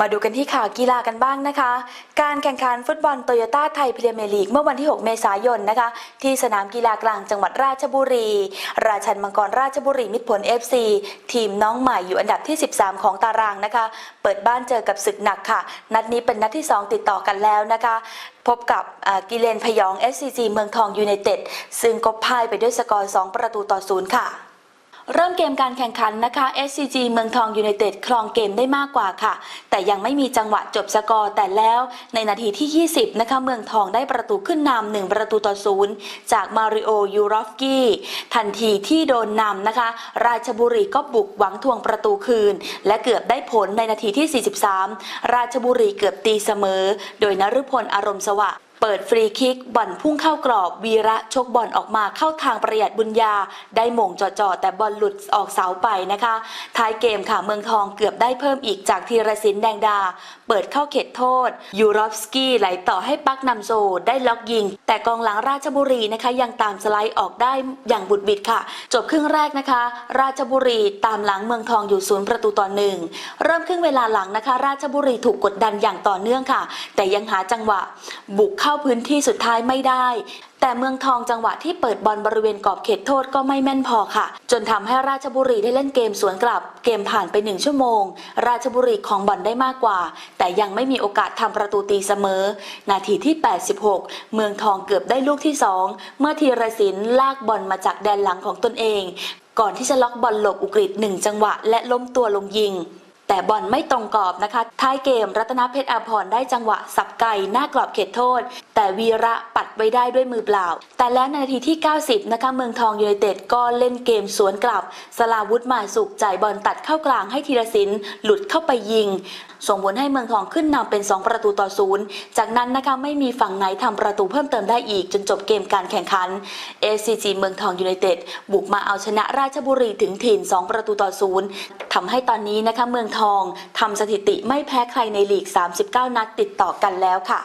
มาดูกันที่ข่าวกีฬากันบ้างนะคะ การแข่งขันฟุตบอลโตโยต้าไทยพรีเมียร์ลีกเมื่อวันที่ 6 เมษายนนะคะ ที่สนามกีฬากลางจังหวัดราชบุรี ราชันมังกรราชบุรีมิตรผล FC ทีมน้องใหม่อยู่อันดับที่ 13 ของตารางนะคะ เปิดบ้านเจอกับศึกหนักค่ะ นัดนี้เป็นนัดที่ 2 ติดต่อกันแล้วนะคะ พบกับกิเลนพยอง SCG เมืองทองยูไนเต็ดซึ่งก็พ่ายไปด้วยสกอร์ 2 ประตูต่อศูนย์ค่ะ เริ่มเกมการแข่งขันนะคะ SCG เมืองทองยูไนเต็ดครองเกมได้มากกว่าค่ะ แต่ยังไม่มีจังหวะจบสกอร์ แต่แล้วในนาทีที่ 20 นะคะ เมืองทองได้ประตูขึ้นนำหนึ่งประตูต่อศูนย์จากมาริโอยูรอฟกี้ทันทีที่โดนนำนะคะ ราชบุรีก็บุกหวังทวงประตูคืน และเกือบได้ผลในนาทีที่ 43 ราชบุรีเกือบตีเสมอ โดยนฤพลอารมณ์สวะ เปิดฟรีคิกบอลพุ่งเข้ากรอบ วีระชกบอลออกมาเข้าทางประหยัดบุญญา ได้หม่งจ่อๆแต่บอลหลุดออกเสาไปนะคะ ท้ายเกมค่ะเมืองทองเกือบได้เพิ่มอีกจากธีรศิลป์แดงดา เปิดเข้าเขตโทษ ยูรอฟสกี้ไหลต่อให้ปักนำโซได้ล็อกยิง แต่กองหลังราชบุรีนะคะยังตามสไลด์ออกได้อย่างบุดบิดค่ะ จบครึ่งแรกนะคะ ราชบุรีตามหลังเมืองทองอยู่ศูนย์ประตูต่อหนึ่งเริ่มครึ่งเวลาหลังนะคะ ราชบุรีถูกกดดันอย่างต่อเนื่องค่ะ แต่ยังหาจังหวะ บุกเข้าพื้นที่สุดท้ายไม่ได้ แต่เมืองทองจังหวะที่เปิดบอลบริเวณกรอบเขตโทษก็ไม่แม่นพอค่ะ จนทำให้ราชบุรีได้เล่นเกมสวนกลับ เกมผ่านไปหนึ่งชั่วโมง ราชบุรีของบอลได้มากกว่า แต่ยังไม่มีโอกาสทำประตูตีเสมอ นาทีที่ 86 เมืองทองเกือบได้ลูกที่ 2 เมื่อธีรศิลป์ลากบอลมาจากแดนหลังของตนเอง ก่อนที่จะล็อกบอลหลบอุกฤษหนึ่งจังหวะและล้มตัวลงยิง แต่บอลไม่ตรงกรอบนะคะท้ายเกมรัตนเพชรอาภรได้จังหวะสับไก่หน้ากรอบเขตโทษ แต่วีระปัดไว้ได้ด้วยมือเปล่า แต่แล้วนาทีที่ 90 นะคะเมืองทองยูไนเต็ดก็เล่นเกมสวนกลับ สลาวุธมาสุกจ่ายบอลตัดเข้ากลางให้ธีรศิลป์หลุดเข้าไปยิง ส่งผลให้เมืองทองขึ้นนำเป็น 2 ประตูต่อศูนย์จากนั้นนะคะไม่มีฝั่งไหนทำประตูเพิ่มเติมได้อีกจนจบเกมการแข่งขัน ACG เมืองทองยูไนเต็ดบุกมาเอาชนะราชบุรีถึงถิ่น 2 ประตูต่อศูนย์ทำให้ตอนนี้นะคะเมืองทองทำสถิติไม่แพ้ใครในลีก 39 นัดติดต่อกันแล้วค่ะ